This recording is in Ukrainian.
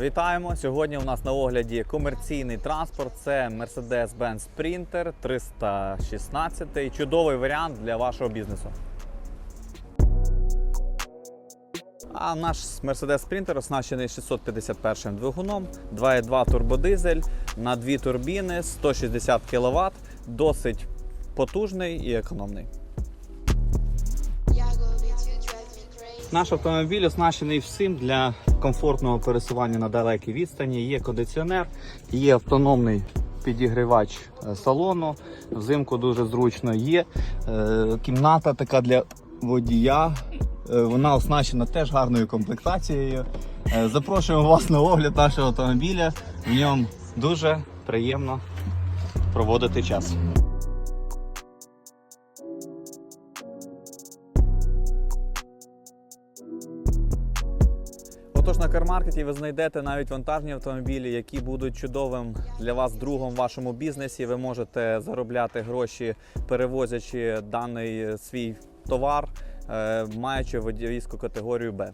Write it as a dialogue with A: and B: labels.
A: Вітаємо! Сьогодні у нас на огляді комерційний транспорт. Це Mercedes-Benz Sprinter 316. Чудовий варіант для вашого бізнесу. А наш Mercedes Sprinter оснащений 651 двигуном, 2.2 турбодизель на дві турбіни, 160 кВт, досить потужний і економний. Наш автомобіль оснащений всім для комфортного пересування на далекій відстані. Є кондиціонер, є автономний підігрівач е, салону. Взимку дуже зручно є. е, Кімната така для водія. Е, Вона оснащена теж гарною комплектацією. Запрошуємо вас на огляд нашого автомобіля. В ньому дуже приємно проводити час. Отож, на кармаркеті ви знайдете навіть вантажні автомобілі, які будуть чудовим для вас другом в вашому бізнесі. Ви можете заробляти гроші, перевозячи даний свій товар, е, маючи водійську категорію Б.